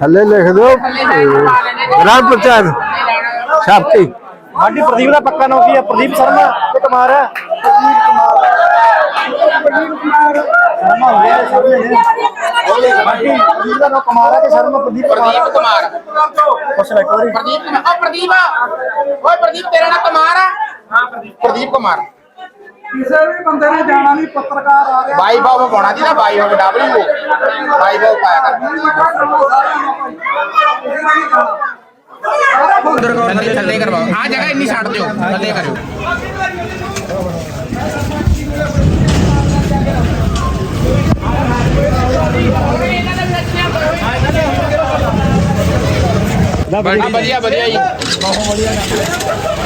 ਥੱਲੇ ਲਿਖ ਦਿਓ। ਰਾਮ ਪ੍ਰਚਾਰ। ਛਾਪਤੀ। ਹਾਂਜੀ ਪ੍ਰਦੀਪ ਦਾ ਪੱਕਾ ਨਾਮ ਕੀ ਹੈ? ਪ੍ਰਦੀਪ ਸ਼ਰਮਾ ਤੇ ਕੁਮਾਰ ਹੈ? ਸ਼ਰਮਾ ਹੋ ਗਿਆ ਸ਼ਰਮੇ ਨੇ। ਬਾਕੀ ਪ੍ਰਦੀਪ ਦਾ ਨਾਮ ਕੁਮਾਰ ਹੈ ਤੇ ਸ਼ਰਮਾ? ਪ੍ਰਦੀਪ ਕੁਮਾਰ। ਹੈ ਕੁਮਾਰ। ਪੁੱਛ ਲੈ ਇੱਕ ਵਾਰੀ। ਪ੍ਰਦੀਪ ਕੁਮਾਰ। ਉਹ ਪ੍ਰਦੀਪ। ਓਏ ਪ੍ਰਦੀਪ ਤੇਰਾ ਨਾਮ ਕੁਮਾਰ ਆ? ਹਾਂ ਪ੍ਰਦੀਪ ਪ੍ਰਦੀਪ ਕੁਮਾਰ। ਕਿਸੇ ਵੀ ਬੰਦੇ ਨੇ ਜਾਣਾ ਨਹੀਂ ਪੱਤਰਕਾਰ ਆ ਗਿਆ। ਬਾਈ ਬਾਬਾ ਪਾਉਣਾ ਜੀ ਨਾ ਬਾਈ ਹੋ ਡਬਲਯੂ ਬਾਈ ਬਾਬਾ ਪਾਇਆ ਕਰ। ਥੱਲੇ ਥੱਲੇ ਕਰਵਾਓ। ਆ ਜਗ੍ਹਾ ਇੰਨੀ ਛੱਡ ਦਿਓ। ਥੱਲੇ ਕਰਿਓ। ਬੜੀ ਵਧੀਆ ਵਧੀਆ ਜੀ।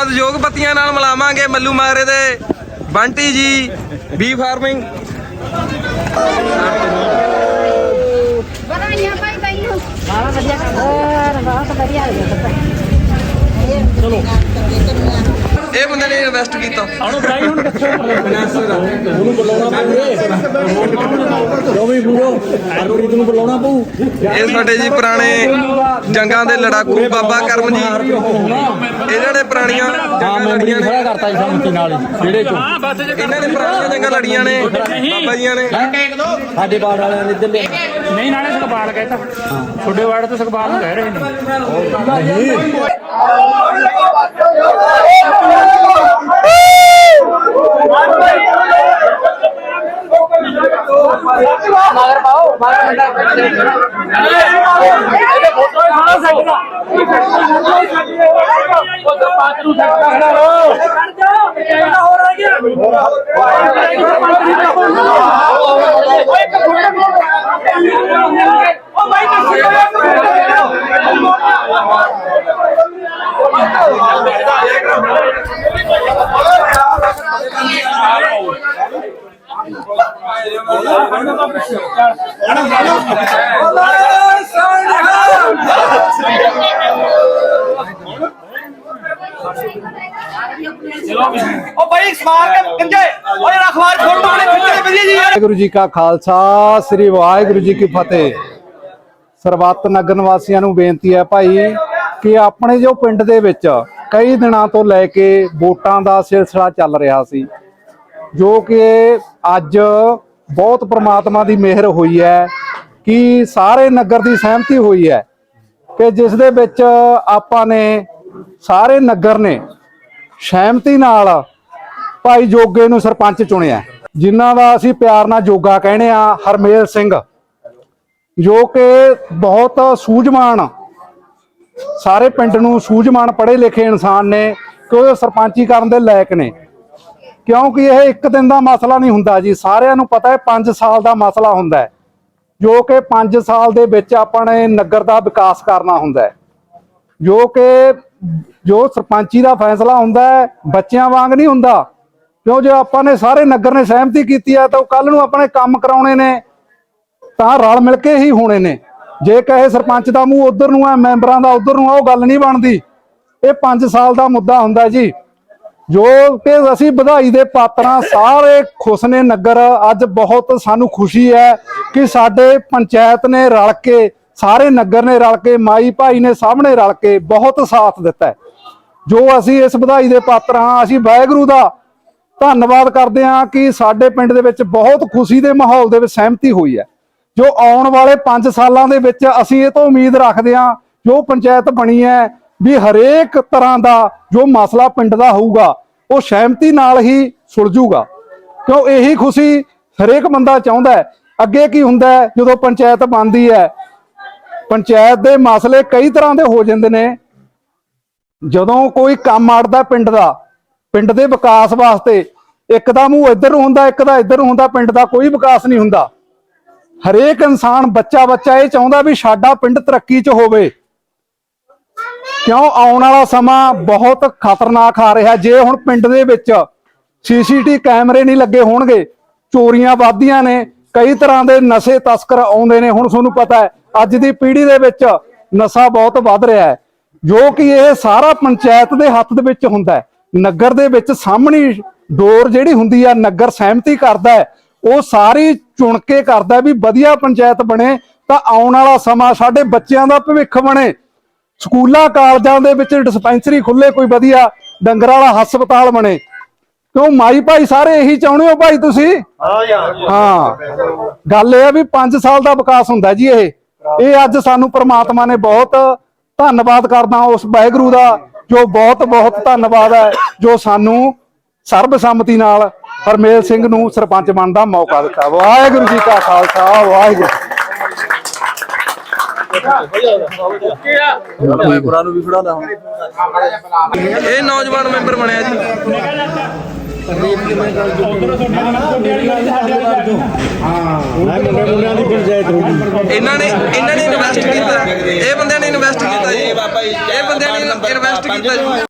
ਉਦਯੋਗਪਤੀਆਂ ਨਾਲ ਮਿਲਾਵਾਂਗੇ ਮੱਲੂ ਮਾਰੇ ਦੇ ਬੰਟੀ ਜੀ ਬੀ ਫਾਰਮਿੰਗ। ਵਧਾਈਆਂ ਭਾਈ ਤੈਨੂੰ ਬਹੁਤ ਵਧੀਆ ਕੰਮ ਬਹੁਤ ਵਧੀਆ। ਹੋ ਗਿਆ ਇਹ ਬੰਦੇ ਨੇ ਇਨਵੈਸਟ ਕੀਤਾ। ਇਹ। ਸਾਡੇ ਜੀ ਪੁਰਾਣੇ ਜੰਗਾਂ ਦੇ ਲੜਾਕੂ ਬਾਬਾ ਕਰਮ ਜੀ। ਇਹਨਾਂ ਨੇ ਪੁਰਾਣੀਆਂ ਜੰਗਾਂ ਲੜੀਆਂ ਨੇ। ਕਰਤਾ ਜੀ ਸੰਮਤੀ ਨਾਲ ਜਿਹੜੇ ਚੋਂ। ਇਹਨਾਂ ਨੇ ਪੁਰਾਣੀਆਂ ਜੰਗਾਂ ਲੜੀਆਂ ਨੇ ਬਾਬਾ ਜੀਆਂ ਨੇ। ਸਾਡੇ ਬਾੜ ਵਾਲਿਆਂ ਨੇ ਇੱਧਰ ਨਹੀਂ ਨਾਲੇ ਸੁਖਪਾਲ ਕਹਿਤਾ ਛੋਡੇ ਵਾਰਡ ਤੋਂ ਸੁਖਪਾਲ ਨੂੰ ਕਹਿ ਰਹੇ ਨੇ। ਹੋ ਰਿਹਾ ਗਿਆ ਉਹ ਬਾਈ ਸਮਾਰ ਕੇ ਕੰਜੇ। ਓਏ ਅਖਬਾਰ ਫੋਟੋ ਵਾਲੇ ਖਿੱਚੇ ਵਧੀਆ ਜੀ। ਵਾਹਿਗੁਰੂ ਜੀ ਕਾ ਖਾਲਸਾ, ਸ੍ਰੀ ਵਾਹਿਗੁਰੂ ਜੀ ਕੀ ਫਤਿਹ। ਸਰਬੱਤ ਨਗਰ ਨਿਵਾਸੀਆਂ ਨੂੰ ਬੇਨਤੀ ਹੈ ਭਾਈ ਕਿ ਆਪਣੇ ਜੋ ਪਿੰਡ ਦੇ ਵਿੱਚ ਕਈ ਦਿਨਾਂ ਤੋਂ ਲੈ ਕੇ ਵੋਟਾਂ ਦਾ ਸਿਲਸਿਲਾ ਚੱਲ ਰਿਹਾ ਸੀ, ਜੋ ਕਿ ਅੱਜ ਬਹੁਤ ਪ੍ਰਮਾਤਮਾ ਦੀ ਮਿਹਰ ਹੋਈ ਹੈ ਕਿ ਸਾਰੇ ਨਗਰ ਦੀ ਸਹਿਮਤੀ ਹੋਈ ਹੈ ਕਿ ਜਿਸ ਦੇ ਵਿੱਚ ਆਪਾਂ ਨੇ ਸਾਰੇ ਨਗਰ ਨੇ ਸਹਿਮਤੀ ਨਾਲ ਭਾਈ ਜੋਗੇ ਨੂੰ ਸਰਪੰਚ ਚੁਣਿਆ ਜਿਨ੍ਹਾਂ ਦਾ ਅਸੀਂ ਪਿਆਰ ਨਾਲ ਜੋਗਾ ਕਹਿੰਦੇ ਆ ਹਰਮੇਲ ਸਿੰਘ, ਜੋ ਕਿ ਬਹੁਤ ਸੂਝਵਾਨ, ਸਾਰੇ ਪਿੰਡ ਨੂੰ ਸੂਝਵਾਨ ਪੜ੍ਹੇ ਲਿਖੇ ਇਨਸਾਨ ਨੇ ਕਿ ਉਹ ਸਰਪੰਚੀ ਕਰਨ ਦੇ ਲਾਇਕ ਨੇ। ਕਿਉਂਕਿ ਇਹ ਇੱਕ ਦਿਨ ਦਾ ਮਸਲਾ ਨਹੀਂ ਹੁੰਦਾ ਜੀ। ਸਾਰਿਆਂ ਨੂੰ ਪਤਾ ਹੈ 5 ਸਾਲ ਦਾ ਮਸਲਾ ਹੁੰਦਾ ਹੈ। ਜੋ ਕਿ 5 ਸਾਲ ਦੇ ਵਿੱਚ ਆਪਾਂ ਨੇ ਨਗਰ ਦਾ ਵਿਕਾਸ ਕਰਨਾ ਹੁੰਦਾ ਹੈ। ਜੋ ਕਿ ਜੋ ਸਰਪੰਚੀ ਦਾ ਫੈਸਲਾ ਹੁੰਦਾ ਹੈ, ਬੱਚਿਆਂ ਵਾਂਗ ਨਹੀਂ ਹੁੰਦਾ। ਕਿਉਂ ਜੇ ਆਪਾਂ ਨੇ ਸਾਰੇ ਨਗਰ ਨੇ ਸਹਿਮਤੀ ਕੀਤੀ ਹੈ, ਤਾਂ ਉਹ ਕੱਲ ਨੂੰ ਆਪਣੇ ਕੰਮ ਕਰਾਉਣੇ ਨੇ, ਤਾਂ ਰਲ ਮਿਲ ਕੇ ਹੀ ਹੋਣੇ ਨੇ। ਜੇ ਕਹੇ ਸਰਪੰਚ ਦਾ ਮੂੰਹ ਉਧਰ ਨੂੰ ਹੈ, ਮੈਂਬਰਾਂ ਦਾ ਉਧਰ ਨੂੰ ਆ ਉਹ ਗੱਲ ਨਹੀਂ ਬਣਦੀ। ਇਹ 5 ਸਾਲ ਦਾ ਮੁੱਦਾ ਹੁੰਦਾ ਜੀ। ਜੋ ਕਿ ਅਸੀਂ ਵਧਾਈ ਦੇ ਪਾਤਰਾਂ ਸਾਰੇ ਖੁਸ਼ ਨੇ ਨਗਰ ਅੱਜ ਬਹੁਤ ਸਾਨੂੰ ਖੁਸ਼ੀ ਹੈ ਕਿ ਸਾਡੇ ਪੰਚਾਇਤ ਨੇ ਰਲ ਕੇ, ਸਾਰੇ ਨਗਰ ਨੇ ਰਲ ਕੇ, ਮਾਈ ਭਾਈ ਨੇ ਸਾਹਮਣੇ ਰਲ ਕੇ ਬਹੁਤ ਸਾਥ ਦਿੱਤਾ ਹੈ। ਜੋ ਅਸੀਂ ਇਸ ਵਧਾਈ ਦੇ ਪਾਤਰ ਹਾਂ, ਅਸੀਂ ਵਾਹਿਗੁਰੂ ਦਾ ਧੰਨਵਾਦ ਕਰਦੇ ਹਾਂ ਕਿ ਸਾਡੇ ਪਿੰਡ ਦੇ ਵਿੱਚ ਬਹੁਤ ਖੁਸ਼ੀ ਦੇ ਮਾਹੌਲ ਦੇ ਵਿੱਚ ਸਹਿਮਤੀ ਹੋਈ ਹੈ ਜੋ ਆਉਣ ਵਾਲੇ 5 ਸਾਲਾਂ ਦੇ ਵਿੱਚ ਅਸੀਂ ਇਹ ਤੋਂ ਉਮੀਦ ਰੱਖਦੇ ਹਾਂ, ਜੋ ਪੰਚਾਇਤ ਬਣੀ ਹੈ ਵੀ ਹਰੇਕ ਤਰ੍ਹਾਂ ਦਾ ਜੋ ਮਸਲਾ ਪਿੰਡ ਦਾ ਹੋਊਗਾ, ਉਹ ਸਹਿਮਤੀ ਨਾਲ ਹੀ ਸੁਲਝੂਗਾ ਕਿਉਂ ਇਹੀ ਖੁਸ਼ੀ ਹਰੇਕ ਬੰਦਾ ਚਾਹੁੰਦਾ ਹੈ? ਅੱਗੇ ਕੀ ਹੁੰਦਾ ਹੈ? ਜਦੋਂ ਪੰਚਾਇਤ ਬਣਦੀ ਹੈ, ਪੰਚਾਇਤ ਦੇ ਮਸਲੇ ਕਈ ਤਰ੍ਹਾਂ ਦੇ ਹੋ ਜਾਂਦੇ ਨੇ। ਜਦੋਂ ਕੋਈ ਕੰਮ ਆੜਦਾ ਪਿੰਡ ਦਾ, ਪਿੰਡ ਦੇ ਵਿਕਾਸ ਵਾਸਤੇ, ਇੱਕ ਦਾ ਮੂੰਹ ਇੱਧਰ ਨੂੰ ਹੁੰਦਾ, ਇੱਕ ਦਾ ਇੱਧਰ ਨੂੰ ਹੁੰਦਾ, ਪਿੰਡ ਦਾ ਕੋਈ ਵਿਕਾਸ ਨਹੀਂ ਹੁੰਦਾ। ਹਰੇਕ ਇਨਸਾਨ ਬੱਚਾ ਬੱਚਾ ਇਹ ਚਾਹੁੰਦਾ ਵੀ ਸਾਡਾ ਪਿੰਡ ਤਰੱਕੀ 'ਚ ਹੋਵੇ। ਕਿਉਂ ਆਉਣ ਵਾਲਾ ਸਮਾਂ ਬਹੁਤ ਖਤਰਨਾਕ ਆ ਰਿਹਾ? ਜੇ ਹੁਣ ਪਿੰਡ ਦੇ ਵਿੱਚ ਸੀਸੀਟੀ ਕੈਮਰੇ ਨਹੀਂ ਲੱਗੇ ਹੋਣਗੇ, ਚੋਰੀਆਂ ਵੱਧਦੀਆਂ ਨੇ, ਕਈ ਤਰ੍ਹਾਂ ਦੇ ਨਸ਼ੇ ਤਸਕਰ ਆਉਂਦੇ ਨੇ, ਹੁਣ ਤੁਹਾਨੂੰ ਪਤਾ ਹੈ, ਅੱਜ ਦੀ ਪੀੜ੍ਹੀ ਦੇ ਵਿੱਚ ਨਸ਼ਾ ਬਹੁਤ ਵੱਧ ਰਿਹਾ ਹੈ। ਜੋ ਕਿ ਇਹ ਸਾਰਾ ਪੰਚਾਇਤ ਦੇ ਹੱਥ ਦੇ ਵਿੱਚ ਹੁੰਦਾ ਹੈ। ਨਗਰ ਦੇ ਵਿੱਚ ਸਾਹਮਣੀ ਡੋਰ ਜਿਹੜੀ ਹੁੰਦੀ ਆ, ਨਗਰ ਸਹਿਮਤੀ ਕਰਦਾ ਹੈ। ਉਹ ਸਾਰੀ ਚੁਣ ਕੇ ਕਰਦਾ ਵੀ ਵਧੀਆ ਪੰਚਾਇਤ ਬਣੇ ਤਾਂ ਆਉਣ ਵਾਲਾ ਸਮਾਂ ਸਾਡੇ ਬੱਚਿਆਂ ਦਾ ਭਵਿੱਖ ਬਣੇ। ਸਕੂਲਾਂ ਕਾਲਜਾਂ ਦੇ ਵਿੱਚ ਡਿਸਪੈਂਸਰੀ ਖੁੱਲੇ ਕੋਈ ਵਧੀਆ ਡੰਗਰਾਂ ਵਾਲਾ ਹਸਪਤਾਲ ਬਣੇ। ਕਿਉਂ ਮਾਈ ਭਾਈ ਸਾਰੇ ਇਹੀ ਚਾਹੁੰਦੇ ਹੋ ਭਾਈ ਤੁਸੀਂ? ਹਾਂ ਗੱਲ ਇਹ ਆ ਵੀ 5 ਸਾਲ ਦਾ ਵਿਕਾਸ ਹੁੰਦਾ ਜੀ ਇਹ। ਇਹ ਅੱਜ ਸਾਨੂੰ ਪ੍ਰਮਾਤਮਾ ਨੇ ਬਹੁਤ ਧੰਨਵਾਦ ਕਰਦਾ ਉਸ ਵਾਹਿਗੁਰੂ ਦਾ ਜੋ ਬਹੁਤ ਬਹੁਤ ਧੰਨਵਾਦ ਹੈ ਜੋ ਸਾਨੂੰ ਸਰਬਸੰਮਤੀ ਨਾਲ ਹਰਮੇਲ ਸਿੰਘ ਨੂੰ ਸਰਪੰਚ ਬਣਨ ਦਾ ਮੌਕਾ ਦਿੱਤਾ। ਵਾਹਿਗੁਰੂ ਜੀ ਕਾ ਖਾਲਸਾ ਵਾਹਿਗੁਰੂ। ਪੁਰਾ ਨੂੰ ਵੀ ਫੜਾ ਹੁਣ ਇਹ ਨੌਜਵਾਨ ਮੈਂਬਰ ਬਣਿਆ ਜੀ। ਇਹਨਾਂ ਨੇ ਇਹਨਾਂ ਨੇ ਇਨਵੈਸਟ ਕੀਤਾ। ਇਹ ਬੰਦਿਆਂ ਨੇ ਇਨਵੈਸਟ ਕੀਤਾ ਜੀ। ਇਹ ਬੰਦਿਆਂ ਨੇ ਇਨਵੈਸਟ ਕੀਤਾ ਜੀ।